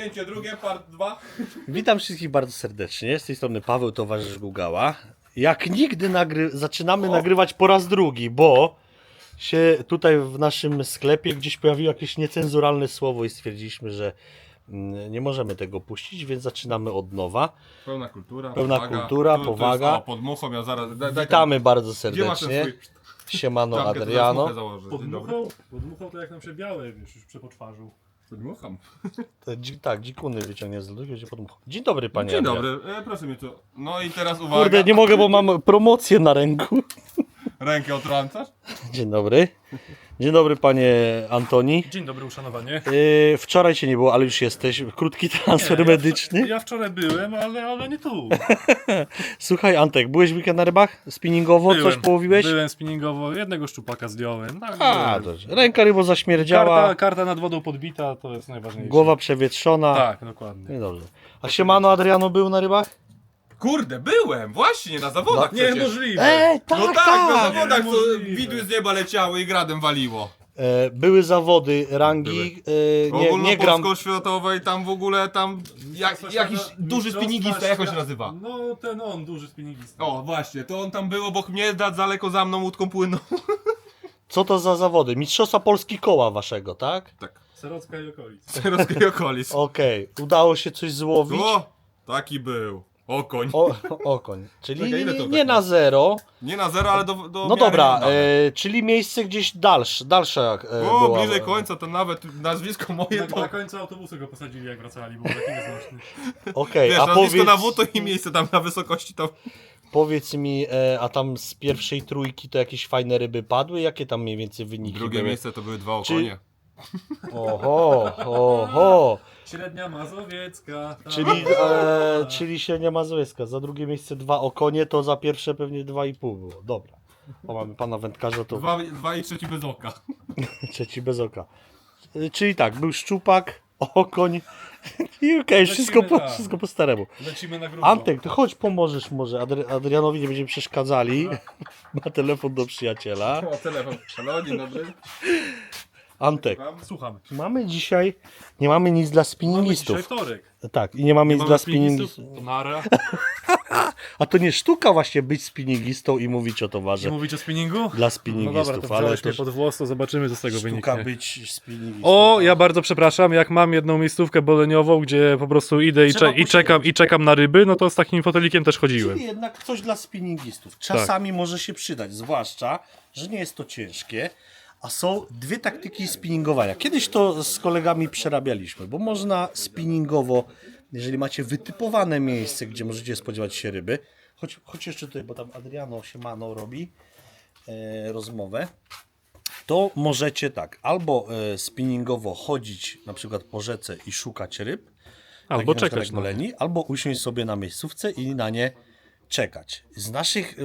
Ujęcie drugie, part 2. Witam wszystkich bardzo serdecznie. Z tej strony Paweł, towarzysz Gugała. Jak nigdy nagry... zaczynamy nagrywać po raz drugi, bo się tutaj w naszym sklepie gdzieś pojawiło jakieś niecenzuralne słowo i stwierdziliśmy, że mm, nie możemy tego puścić, więc zaczynamy od nowa. Pełna kultura, Pełna powaga. kultura, Tu- tu powaga. Jest, o, pod muchą, ja zaraz... Daj, daj Witamy bardzo Gdzie masz ten serdecznie. swój... Siemano czapkę, to zaraz Adriano. muchę założę. Pod Dzień dobry. muchą? Pod muchą to jak nam się białe, wiesz, już przepoczwarzył. Podmucham. To dzi- Tak, dzikuny wyciągnie z lodu, będzie podmuchał. Dzień dobry panie Dzień dobry, e, proszę mnie tu. No i teraz uwaga. Kurde, nie mogę, bo mam promocję na ręku. Rękę otrącasz? Dzień dobry. Dzień dobry panie Antoni. Dzień dobry, uszanowanie. Yy, wczoraj cię nie było, ale już jesteś. Krótki transfer ja, medyczny. Ja wczoraj byłem, ale, ale nie tu. Słuchaj, Antek, byłeś w weekend na rybach? Spinningowo? Coś Byłem, połowiłeś? Byłem spinningowo, jednego szczupaka zdjąłem. Tak, A, dobrze. Ręka rybo zaśmierdziała, karta, karta nad wodą podbita, to jest najważniejsze. głowa przewietrzona. Tak, dokładnie. No dobrze. A siemano Adriano był na rybach? Kurde, byłem! Właśnie, na zawodach przecież. Niemożliwe. Ej, tak, No tak, tak! na zawodach co Niemożliwe. widły z nieba leciały i gradem waliło. E, były zawody rangi, e, nie, nie gram. Ogólnopolsko-światowej, tam w ogóle tam jak, jakiś tam- duży spinningista, jak on się nazywa? No, ten on, duży spinningista. O, właśnie, to on tam był obok mnie, da daleko za mną łódką płynął. Co to za zawody? Mistrzostwa Polski koła waszego, tak? Tak, Serocka i okolic. z Herowskiej okolic. Okej, udało się coś złowić. O, taki był. Okoń. O, okoń. Czyli Czekaj, ile nie, to nie tak na zero. Nie na zero, ale do, do No miary dobra, e, czyli miejsce gdzieś dalsze, dalsze e, O, była- bliżej końca, to nawet nazwisko moje Na, to... na końcu autobusu go posadzili, jak wracali, był taki nieznośny. Okej, Wiesz, a nazwisko powiedz, na W to i miejsce tam na wysokości to... powiedz mi, e, a tam z pierwszej trójki to jakieś fajne ryby padły? Jakie tam mniej więcej wyniki Drugie były? miejsce to były dwa Czy- okonie. Oho, oho. Średnia mazowiecka. tak. Czyli, e, czyli średnia mazowiecka. Za drugie miejsce dwa okonie, to za pierwsze pewnie dwa i pół było. Dobra. O, mamy pana wędkarza, to Dwa, dwa i trzeci bez oka. trzeci bez oka. Czyli tak, był szczupak, okoń i okej, wszystko, po, wszystko po staremu. Lecimy na grubo. Antek, to chodź pomożesz może. Adri- Adrianowi nie będziemy przeszkadzali. Ma telefon do przyjaciela. O, telefon. Halo, dzień dobry. Antek, Słuchamy. mamy dzisiaj, nie mamy nic dla Mamy dzisiaj spinningistów. wtorek. Tak, i nie mamy nic Mamy dla spinningistów, spinningistów. to nara. A to nie sztuka właśnie być spinningistą i mówić o Nie towarze mówić o spinningu? dla No spinningistów, dobra, to ale też pod włos, to zobaczymy, co z tego sztuka wyniknie. być spinningistą. O, ja bardzo przepraszam, jak mam jedną miejscówkę boleniową, gdzie po prostu idę i, cze- i, czekam, i czekam na ryby, no to z takim fotelikiem też chodziłem. Czyli jednak coś dla spinningistów. Tak. Czasami może się przydać, zwłaszcza, że nie jest to ciężkie. A są dwie taktyki spinningowania. Kiedyś to z kolegami przerabialiśmy, bo można spinningowo, jeżeli macie wytypowane miejsce, gdzie możecie spodziewać się ryby, choć, choć jeszcze tutaj, bo tam Adriano Siemano robi e, rozmowę, to możecie tak, albo e, spinningowo chodzić na przykład po rzece i szukać ryb, Albo na przykład czekać na goleni, albo usiąść sobie na miejscówce i na nie czekać. Z naszych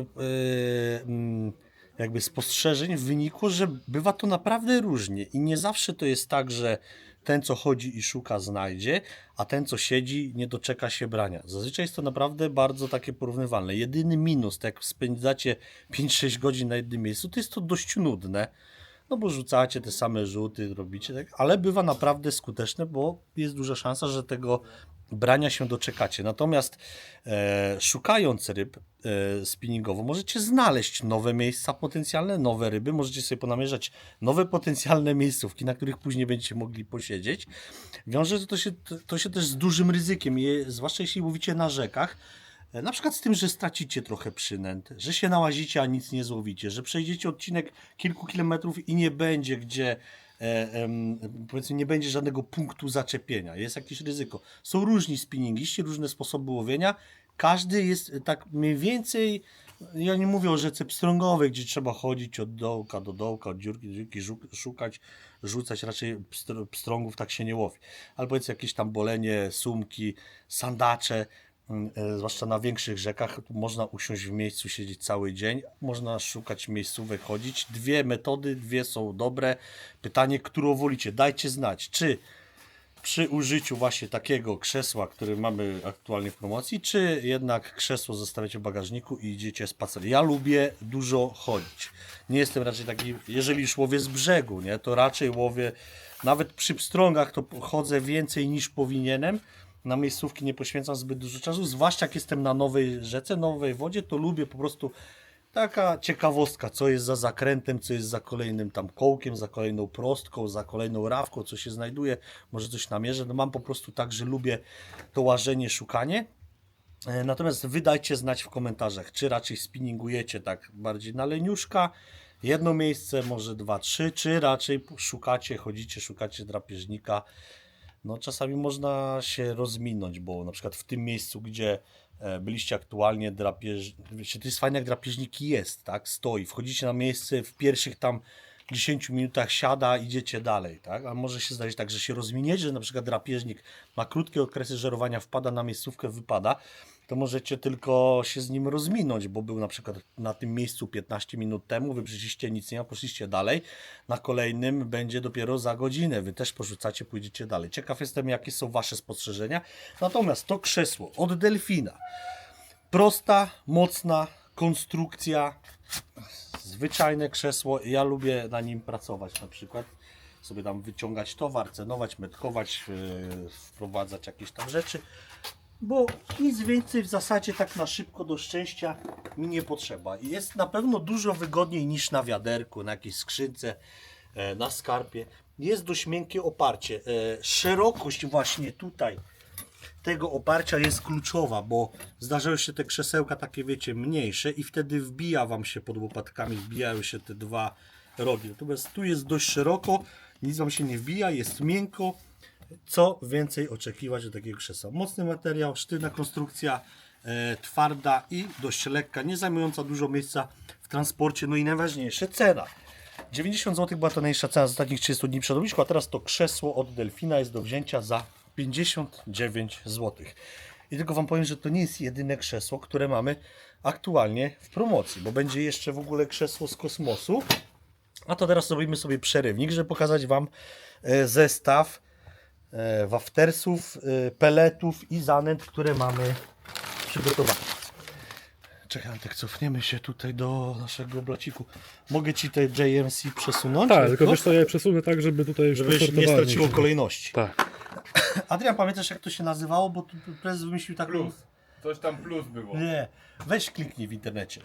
mm, jakby spostrzeżeń wynikło, że bywa to naprawdę różnie i nie zawsze to jest tak, że ten, co chodzi i szuka, znajdzie, a ten, co siedzi, nie doczeka się brania. Zazwyczaj jest to naprawdę bardzo takie porównywalne. Jedyny minus, tak jak spędzacie 5-6 godzin na jednym miejscu, to jest to dość nudne. No bo rzucacie te same rzuty, robicie tak, ale bywa naprawdę skuteczne, bo jest duża szansa, że tego brania się doczekacie. Natomiast e, szukając ryb e, spinningowo, możecie znaleźć nowe miejsca potencjalne, nowe ryby, możecie sobie ponamierzać nowe potencjalne miejscówki, na których później będziecie mogli posiedzieć. Wiąże to się, to się też z dużym ryzykiem, je, zwłaszcza jeśli mówicie na rzekach, E, Na przykład z tym, że stracicie trochę przynęt, że się nałazicie, a nic nie złowicie, że przejdziecie odcinek kilku kilometrów i nie będzie gdzie, powiedzmy, nie będzie żadnego punktu zaczepienia. Jest jakieś ryzyko. Są różni spinningiści, różne sposoby łowienia. Każdy jest e, tak mniej więcej, ja nie mówię o rzece pstrągowej, gdzie trzeba chodzić od dołka do dołka, od dziurki do dziurki, szukać, rzucać. Raczej pstr- pstrągów tak się nie łowi. Ale powiedzmy jakieś tam bolenie, sumki, sandacze, e, zwłaszcza na większych rzekach, można usiąść w miejscu, siedzieć cały dzień, można szukać miejscówek, chodzić. Dwie metody, dwie są dobre. Pytanie, którą wolicie? Dajcie znać, czy przy użyciu właśnie takiego krzesła, który mamy aktualnie w promocji, czy jednak krzesło zostawiacie w bagażniku i idziecie spacer. Ja lubię dużo chodzić. Nie jestem raczej taki, jeżeli już łowię z brzegu, nie, to raczej łowię Nawet przy pstrągach to chodzę więcej niż powinienem. Na miejscówki nie poświęcam zbyt dużo czasu, zwłaszcza jak jestem na nowej rzece, nowej wodzie, to lubię po prostu taka ciekawostka, co jest za zakrętem, co jest za kolejnym tam kołkiem, za kolejną prostką, za kolejną rawką, co się znajduje, może coś namierzę. No mam po prostu tak, że lubię to łażenie, szukanie. E, Natomiast wy dajcie znać w komentarzach, czy raczej spinningujecie tak bardziej na leniuszka, jedno miejsce, może dwa, trzy, czy raczej szukacie, chodzicie, szukacie drapieżnika. No czasami można się rozminąć, bo na przykład w tym miejscu, gdzie e, byliście aktualnie drapież... To jest fajne jak drapieżnik jest, tak? Stoi, wchodzicie na miejsce, w pierwszych tam 10 minutach siada, idziecie dalej, tak? A może się zdarzyć tak, że się rozminiecie, że na przykład drapieżnik ma krótkie okresy żerowania, wpada na miejscówkę, wypada, to możecie tylko się z nim rozminąć, bo był na przykład na tym miejscu 15 minut temu, wy przyszliście, nic nie ma, poszliście dalej, na kolejnym będzie dopiero za godzinę, wy też porzucacie, pójdziecie dalej. Ciekaw jestem, jakie są wasze spostrzeżenia. Natomiast to krzesło od Delfina, prosta, mocna konstrukcja, zwyczajne krzesło. Ja lubię na nim pracować na przykład. Sobie tam wyciągać towar, cenować, metkować, yy, wprowadzać jakieś tam rzeczy. Bo nic więcej w zasadzie tak na szybko do szczęścia mi nie potrzeba. Jest na pewno dużo wygodniej niż na wiaderku, na jakiejś skrzynce, e, na skarpie. Jest dość miękkie oparcie. E, Szerokość właśnie tutaj tego oparcia jest kluczowa, bo zdarzają się te krzesełka takie, wiecie, mniejsze i wtedy wbija Wam się pod łopatkami, wbijają się te dwa rogi. Natomiast tu jest dość szeroko, nic Wam się nie wbija, jest miękko. Co więcej oczekiwać od takiego krzesła? Mocny materiał, sztywna konstrukcja, e, twarda i dość lekka, nie zajmująca dużo miejsca w transporcie. No i najważniejsze, cena. 90 zł była to najniższa cena z ostatnich 30 dni przed a teraz to krzesło od Delfina jest do wzięcia za 59 zł. I tylko Wam powiem, że to nie jest jedyne krzesło, które mamy aktualnie w promocji, bo będzie jeszcze w ogóle krzesło z kosmosu. A to teraz zrobimy sobie przerywnik, żeby pokazać Wam e, zestaw waftersów, e, peletów i zanęt, które mamy przygotowane. Czekaj, Antek, cofniemy się tutaj do naszego blaciku. Mogę Ci te JMC przesunąć? Tak, tylko wiesz co, ja je przesunę tak, żeby tutaj Żebyś nie straciło kolejności. Tak. Adrian, pamiętasz jak to się nazywało? Bo tu prezes wymyślił taką... Plus. Coś tam plus było. Nie, weź kliknij w internecie.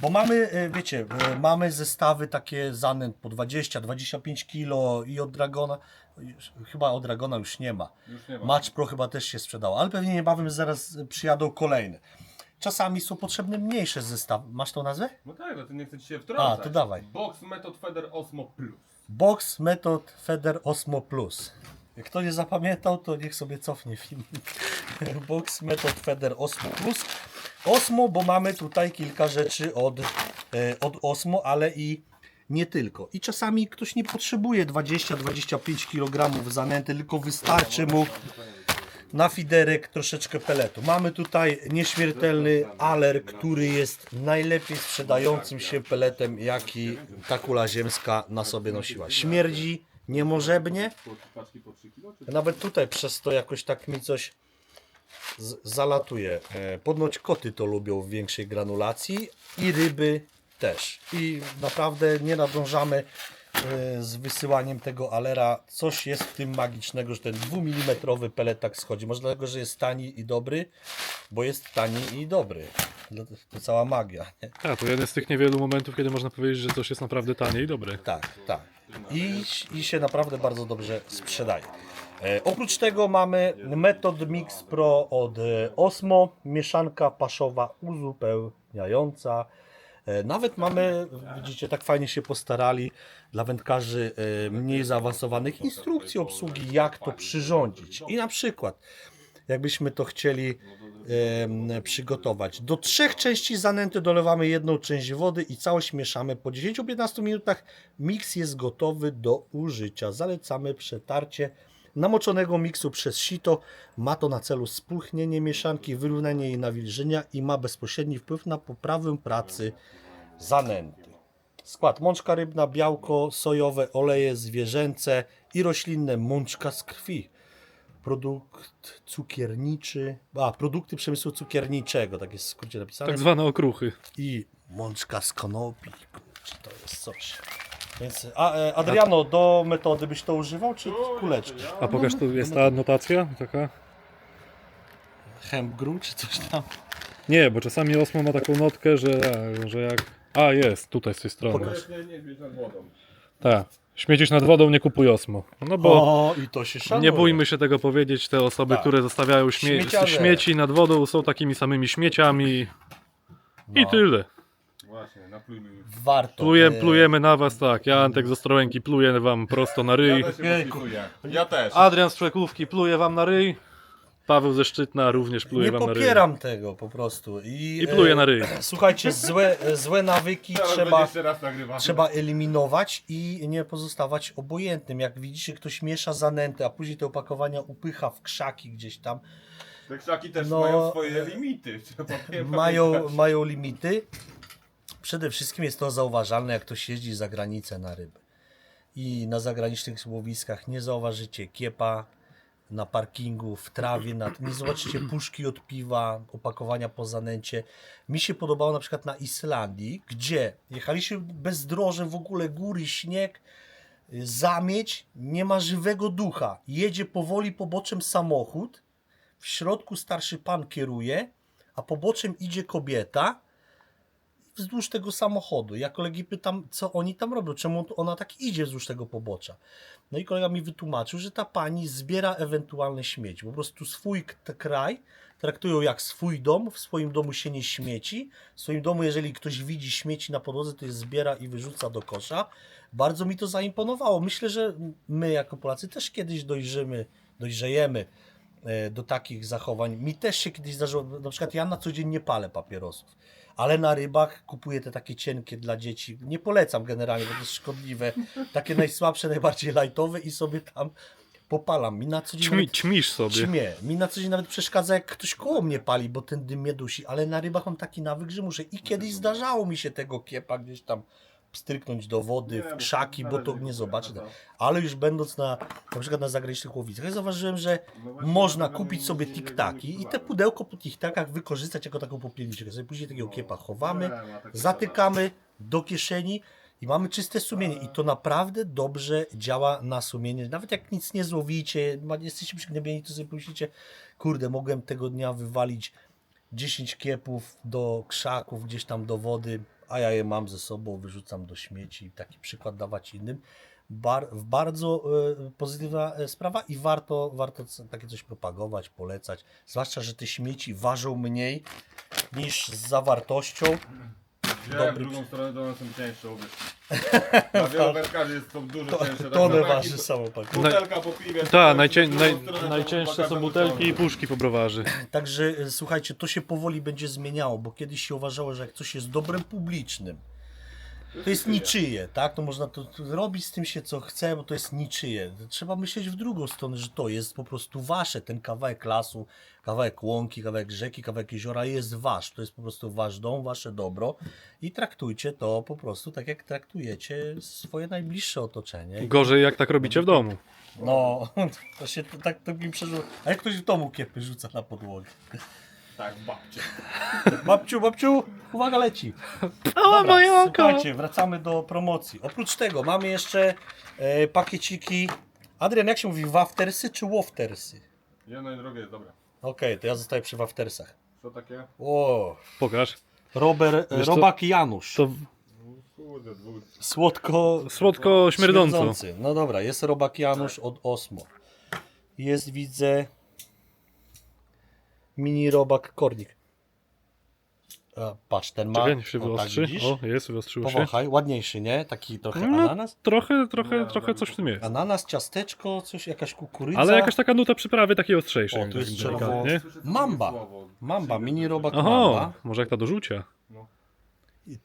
Bo mamy, e, wiecie, e, mamy zestawy takie zanęt po 20-25 kg i od Dragona, już- chyba od Dragona już nie ma. Już nie ma. Match Pro chyba też się sprzedało, ale pewnie niebawem zaraz przyjadą kolejne. Czasami są potrzebne mniejsze zestawy. Masz tą nazwę? No tak, no to nie chcę ci się wtrącać. A, to dawaj. Box Method Feather Osmo Plus. Box Method Feder Osmo Plus. Jak kto nie zapamiętał, to niech sobie cofnie film. Box Method Feder Osmo Plus. Osmo, bo mamy tutaj kilka rzeczy od, e, od Osmo, ale i nie tylko. I czasami ktoś nie potrzebuje 20-25 kg zanęty, tylko wystarczy mu na fiderek troszeczkę peletu. Mamy tutaj nieśmiertelny Aler, który jest najlepiej sprzedającym się peletem, jaki ta kula ziemska na sobie nosiła. Śmierdzi niemożebnie. Paczki po 3 kg? Czy... Nawet tutaj przez to jakoś tak mi coś zalatuje. E, Ponoć koty to lubią w większej granulacji i ryby też. I naprawdę nie nadążamy e, z wysyłaniem tego alera. Coś jest w tym magicznego, że ten 2 mm pelet tak schodzi. Może dlatego, że jest tani i dobry, bo jest tani i dobry. To cała magia. Nie? Tak, to jeden z tych niewielu momentów, kiedy można powiedzieć, że coś jest naprawdę tanie i dobre. Tak, tak. I, I się naprawdę bardzo dobrze sprzedaje. E, oprócz tego mamy Method Mix Pro od e, Osmo, mieszanka paszowa uzupełniająca. E, nawet mamy, widzicie, tak fajnie się postarali dla wędkarzy e, mniej zaawansowanych instrukcji obsługi, jak to przyrządzić. I na przykład, jakbyśmy to chcieli przygotować. Do trzech części zanęty dolewamy jedną część wody i całość mieszamy po 10-15 minutach. Miks jest gotowy do użycia. Zalecamy przetarcie namoczonego miksu przez sito. Ma to na celu spulchnienie mieszanki, wyrównanie jej nawilżenia i ma bezpośredni wpływ na poprawę pracy zanęty. Skład mączka rybna, białko sojowe, oleje zwierzęce i roślinne mączka z krwi produkt cukierniczy, a produkty przemysłu cukierniczego, tak jest w skrócie napisane, Tak zwane okruchy. i mączka z konopi, czy to jest coś. Więc, a, e, Adriano, do metody byś to używał, czy kuleczki? A pokaż, tu jest ta notacja taka? Hempgru, czy coś tam? Nie, bo czasami Osmo ma taką notkę, że, że jak... A, jest, tutaj z tej strony. Pokaż. Nie, nie śmieć nad wodą. Tak. Śmiecisz nad wodą, nie kupuj Osmo. No bo O, i to się szanuje. nie bójmy się tego powiedzieć, te osoby, Tak. które zostawiają śmie Śmieciarze. śmieci nad wodą są takimi samymi śmieciami i No. tyle. Właśnie, napluj mi. Warto. Pluje, e, plujemy na was, tak. Ja Antek z Ostrołęki pluję wam prosto na ryj. Ja też się Jejku. poślikuję. Ja też. Adrian z Przekówki pluje wam na ryj. Paweł ze Szczytna również pluje Nie wam na ryj. popieram tego po prostu. I, I pluje na ryj. E, słuchajcie, złe, e, złe nawyki Teraz trzeba, jeszcze raz trzeba eliminować i nie pozostawać obojętnym. Jak widzicie, ktoś miesza zanęty, a później te opakowania upycha w krzaki gdzieś tam, Te krzaki też No, mają swoje limity. Trzeba mają, mają limity. Przede wszystkim jest to zauważalne, jak ktoś jeździ za granicę na ryby. I na zagranicznych łowiskach nie zauważycie kiepa na parkingu, w trawie, na, nie zobaczycie puszki od piwa, opakowania po zanęcie. Mi się podobało na przykład na Islandii, gdzie jechaliśmy bezdroże, w ogóle góry, śnieg, zamieć, nie ma żywego ducha. Jedzie powoli poboczem samochód, w środku starszy pan kieruje, a poboczem idzie kobieta wzdłuż tego samochodu. Ja kolegi pytam, co oni tam robią, czemu ona tak idzie wzdłuż tego pobocza. No i kolega mi wytłumaczył, że ta pani zbiera ewentualne śmieci. Po prostu swój kraj traktują jak swój dom, w swoim domu się nie śmieci. W swoim domu, jeżeli ktoś widzi śmieci na podłodze, to je zbiera i wyrzuca do kosza. Bardzo mi to zaimponowało. Myślę, że my jako Polacy też kiedyś dojrzymy, dojrzejemy do takich zachowań. Mi też się kiedyś zdarzyło, na przykład ja na co dzień nie palę papierosów, ale na rybach kupuję te takie cienkie dla dzieci. Nie polecam generalnie, bo to jest szkodliwe. Takie najsłabsze, najbardziej lajtowe i sobie tam popalam. Mi na co dzień Ćmi, nawet- ćmisz sobie. Ćmie. Mi na co dzień nawet przeszkadza, jak ktoś koło mnie pali, bo ten dym mnie dusi, ale na rybach mam taki nawyk, że muszę. I kiedyś zdarzało mi się tego kiepa gdzieś tam stryknąć do wody, w krzaki, bo to nie zobaczę. no to- Ale już będąc na, na przykład na zagranicznych łowiskach, ja zauważyłem, że No właśnie, można kupić sobie tiktaki i te pudełko po tiktakach wykorzystać jako taką popielniczkę. Sobie później takiego kiepa chowamy, zatykamy do kieszeni i mamy czyste sumienie. I to naprawdę dobrze działa na sumienie. Nawet jak nic nie złowicie, jesteście przygnębieni, to sobie pomyślicie, kurde, mogłem tego dnia wywalić 10 kiepów do krzaków, gdzieś tam do wody, a ja je mam ze sobą, wyrzucam do śmieci. Taki przykład dawać innym. Bar, bardzo e, pozytywna e, sprawa i warto, warto takie coś propagować, polecać. Zwłaszcza, że te śmieci ważą mniej niż z zawartością. Wiem, Dobry w drugą stronę to one są cięższe, uwierzcie. Na wielu wędkarzy jest- są dużo To, cięższe. tak jak waży i samo pakiet. Butelka po piwie. Tak, najcię, w drugą naj, stronę to najcięższe są to butelki i puszki po browarzy. Także e, słuchajcie, to się powoli będzie zmieniało, bo kiedyś się uważało, że jak coś jest dobrem publicznym, to jest niczyje, tak? To można to, to robić z tym się co chce, bo to jest niczyje. Trzeba myśleć w drugą stronę, że to jest po prostu wasze, ten kawałek lasu, kawałek łąki, kawałek rzeki, kawałek jeziora jest wasz. To jest po prostu wasz dom, wasze dobro i traktujcie to po prostu tak, jak traktujecie swoje najbliższe otoczenie. Gorzej jak tak robicie w domu. No, to się to, tak to mi przeżyło. A jak ktoś w domu kiepy rzuca na podłogę? Tak, babcie. Babciu, babciu, uwaga leci. Dobra, moje oko! słuchajcie, wracamy do promocji. Oprócz tego mamy jeszcze e, pakieciki. Adrian, jak się mówi, waftersy czy waftersy? Jedno i drugie jest dobre. Okej, to ja zostaję przy waftersach. Co takie? O, Pokaż. Robert, Wiesz co? Robak Janusz. To Kurde, dwóch. Słodko, słodko śmierdząco. śmierdzący. No dobra, jest Robak Janusz od Osmo. Jest, widzę, mini Robak Kornik. A, patrz, ten ma... Czekaj, się o, tak wyostrzy. widzisz? O, jest, wyostrzyło się. Powąchaj, ładniejszy, nie? Taki trochę No, ananas. trochę, trochę, No, trochę coś w tym jest. Ananas, ciasteczko, coś, jakaś kukurydza. Ale jakaś taka nuta przyprawy takiej ostrzejszej. O, tu jest tak takie Mamba. Mamba, mini robak Oho, mamba. może jak ta do rzucia.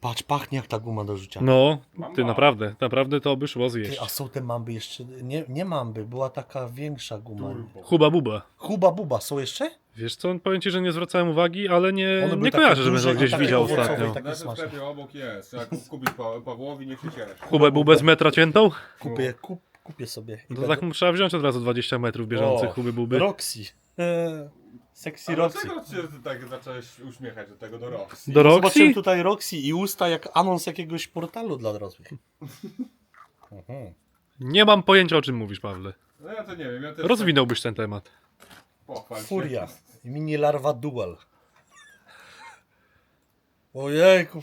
Patrz, pachnie jak ta guma do rzucia. No, ty Mamba. naprawdę, naprawdę to by szło Ty, zjeść. a są te mamby jeszcze? Nie, nie mamby, była taka większa guma. Huba buba. Huba buba, są jeszcze? Wiesz co, powiem ci, że nie zwracałem uwagi, ale nie, One były nie takie kojarzę, żebym duże to gdzieś takie widział owocowe ostatnio. takie Na tym smaczne. sklepie obok jest. Jak kupić pa Pawłowi, niech się cieszy. Hubę bubę z metra ciętą? Kupię, kup, kupię sobie. I No to będę- tak trzeba wziąć od razu 20 metrów bieżących O, huby buby. Roxy. Eee, Sexy A Roxy. dlaczego się tak zacząłeś uśmiechać do tego do Roxy? Do Zobaczyłem Roxy? tutaj Roxy i usta jak anons jakiegoś portalu dla dorosłych. Mhm. Nie mam pojęcia o czym mówisz, Pawle. No ja to nie wiem, ja też Rozwinąłbyś ten temat. tak pochwal się. Furia. Mini larva dual. Ojejku.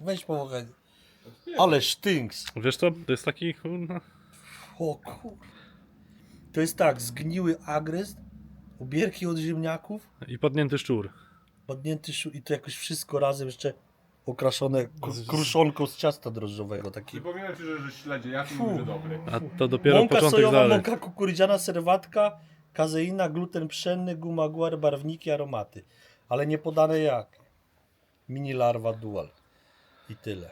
Weź pomogę. Ale sztynks. Wiesz co, to jest taki... kurna, O kur... To jest tak, zgniły agres, obierki od ziemniaków, I padnięty szczur. padnięty szu i to jakoś wszystko razem jeszcze okraszone kr- kruszonką z ciasta drożdżowego. Taki Przypominam ci, że, że śledzie, ja mówię, że dobry. A to dopiero mąka początek sojowa, zalet. mąka kukurydziana, serwatka, kazeina, gluten pszenny, guma guar, barwniki, aromaty. Ale nie podane jak. Mini larva dual. I tyle.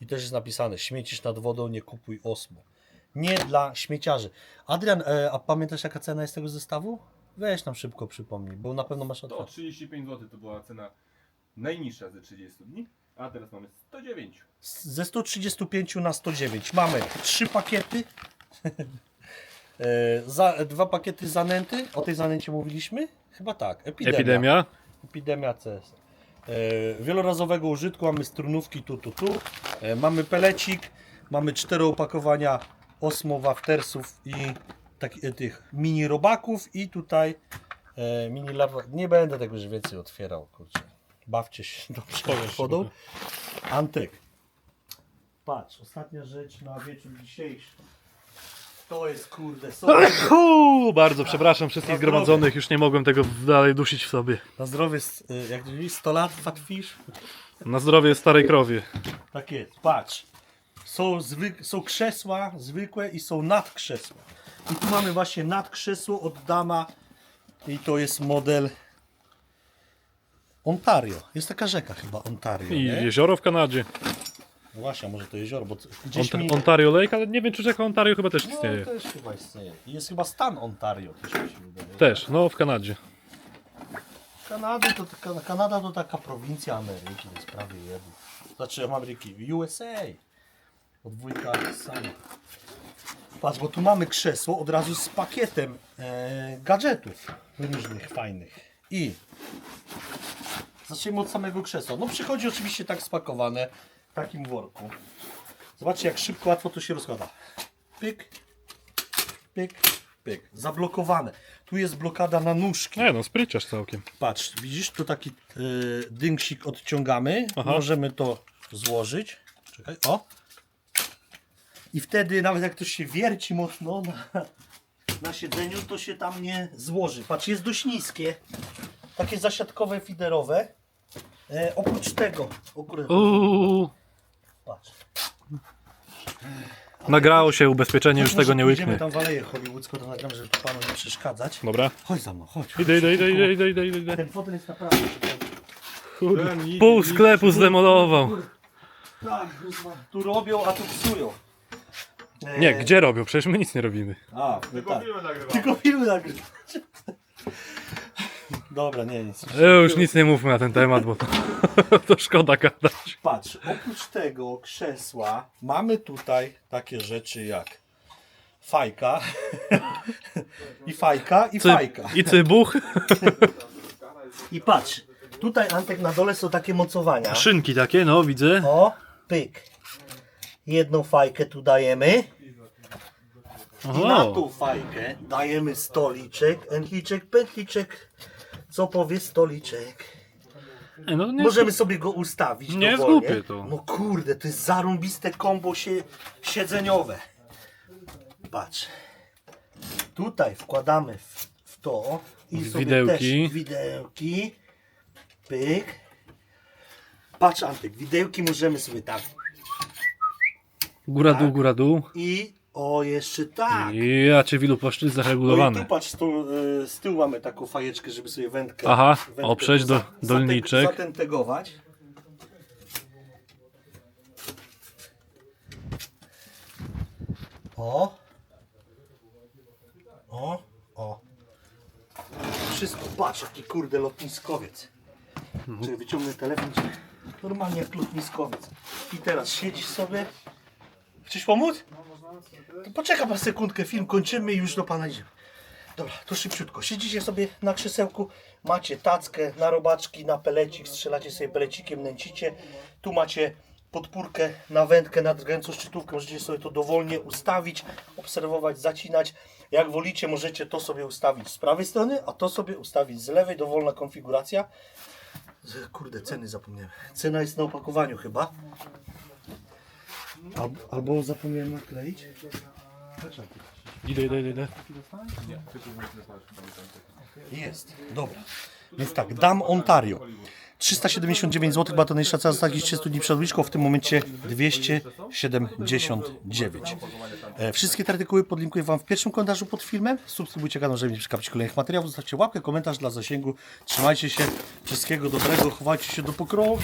I też jest napisane, śmiecisz nad wodą, nie kupuj osmo. Nie dla śmieciarzy. Adrian, e, a pamiętasz jaka cena jest tego zestawu? Weź nam szybko przypomnij, bo na pewno masz To otwarcie. 35 zł to była cena najniższa ze 30 dni, a teraz mamy 109. Ze 135 na 109 mamy trzy pakiety. E, za, dwa pakiety zanęty. O tej zanęcie mówiliśmy? Chyba tak. Epidemia. Epidemia. Epidemia CS. E, wielorazowego użytku mamy strunówki tu, tu, tu. E, mamy pelecik. Mamy cztery opakowania Osmo Waftersów i taki, e, tych mini robaków i tutaj e, mini lawa. Nie będę tego już więcej otwierał, kurczę. Bawcie się dobrze wodą. Antek. Patrz, ostatnia rzecz na wieczór dzisiejszy. To jest kurde, sobie. Hu, bardzo przepraszam wszystkich zdrowie. zgromadzonych, już nie mogłem tego dalej dusić w sobie. Na zdrowie, s- y, jak mówisz, 100 lat fat fish? Na zdrowie starej krowie. Tak jest, patrz. Są, zwyk, są krzesła zwykłe i są nadkrzesła. I tu mamy właśnie nadkrzesło od Dama i to jest model Ontario. Jest taka rzeka chyba Ontario, I nie? jezioro w Kanadzie. No właśnie, a może to jezioro, bo gdzieś Ont mi... Ontario Lake, ale nie wiem czy rzeka Ontario chyba też No, istnieje. też chyba istnieje. I jest chyba stan Ontario też mi się wydaje. Też, no w Kanadzie. Kanady to, taka- Kanada to taka prowincja Ameryki, to jest prawie jedno. Znaczy Ameryki, USA. Od sama. Patrz, bo tu mamy krzesło od razu z pakietem e, gadżetów różnych, fajnych. I zacznijmy od samego krzesła. No przychodzi oczywiście tak spakowane w takim worku. Zobaczcie jak szybko, łatwo to się rozkłada. Pyk, pyk, pyk. Zablokowane. Tu jest blokada na nóżki. Nie no, spryciarz całkiem. Patrz, widzisz, tu taki y, dynksik odciągamy. Aha. Możemy to złożyć. Czekaj, o. I wtedy nawet jak to się wierci mocno na, na siedzeniu, to się tam nie złoży. Patrz, jest dość niskie. Takie zasiadkowe, fiderowe. E, oprócz tego, akurat, Uuu, patrz. nagrało się ubezpieczenie, już tego nie Pójdziemy łyknę. tam w Aleję Hollywoodzką, to nagram, żeby tu panu nie przeszkadzać. Dobra. Chodź za mną, chodź. Idę, idę, idę, idę, idę, idę, idę. Ten fotel jest naprawdę... Kurde, Pół sklepu zdemolował. Tak, kurwa, tu robią, a tu psują. E, Nie, gdzie robią? Przecież my nic nie robimy. A, no Tylko tak. filmy nagrywamy. Tylko filmy nagrywać. Dobra, nie, nic. E, Już nic nie mówmy na ten temat, bo to, to szkoda gadać. Patrz, oprócz tego krzesła mamy tutaj takie rzeczy jak fajka i fajka i Cy, fajka. I cybuch. I patrz, tutaj Antek na dole są takie mocowania. Szynki takie, no widzę. O, pyk. Jedną fajkę tu dajemy. I na tą fajkę dajemy stoliczek, entliczek, pętliczek. Co powie stoliczek? e, no nie, Możemy sobie go ustawić. Nie jest dowolnie. głupie to. No kurde, to jest zarąbiste kombo się, siedzeniowe. Patrz. Tutaj wkładamy w, w to i sobie Widełki. też widełki. Pyk. Patrz Antek, widełki możemy sobie tak. Góra dół, góra dół. I o jeszcze tak. Ja cię wilu płaszczyznach No i tu patrz, tu, y, z tyłu mamy taką fajeczkę, żeby sobie wędkę, Aha, wędkę oprzeć tu do- dolniczek. Zatentegować. O. O. O. Wszystko, patrz jaki kurde lotniskowiec. Mhm. Czyli wyciągnę telefon, normalnie jak lotniskowiec. I teraz siedzisz sobie. Chcesz pomóc? To poczeka pan sekundkę, film kończymy i już do pana idziemy. Dobra, to szybciutko. Siedzicie sobie na krzesełku, macie tackę na robaczki, na pelecik, strzelacie sobie pelecikiem, nęcicie. Tu macie podpórkę na wędkę na drgającą szczytówkę. Możecie sobie to dowolnie ustawić, obserwować, zacinać. Jak wolicie, możecie to sobie ustawić z prawej strony, a to sobie ustawić z lewej. Dowolna konfiguracja. Kurde, ceny zapomniałem. Cena jest na opakowaniu chyba. Albo, albo zapomniałem nakleić. Idę, idę, idę, idę. Jest, dobra. Więc tak, Dam Ontario. 379 zł, była to najniższa cena z takich 30 dni przed obniżką, w tym momencie 279. E, Wszystkie te artykuły podlinkuję Wam w pierwszym komentarzu pod filmem. Subskrybujcie kanał, żeby nie przegapić kolejnych materiałów. Zostawcie łapkę, komentarz dla zasięgu. Trzymajcie się, wszystkiego dobrego, chowajcie się do pokroju.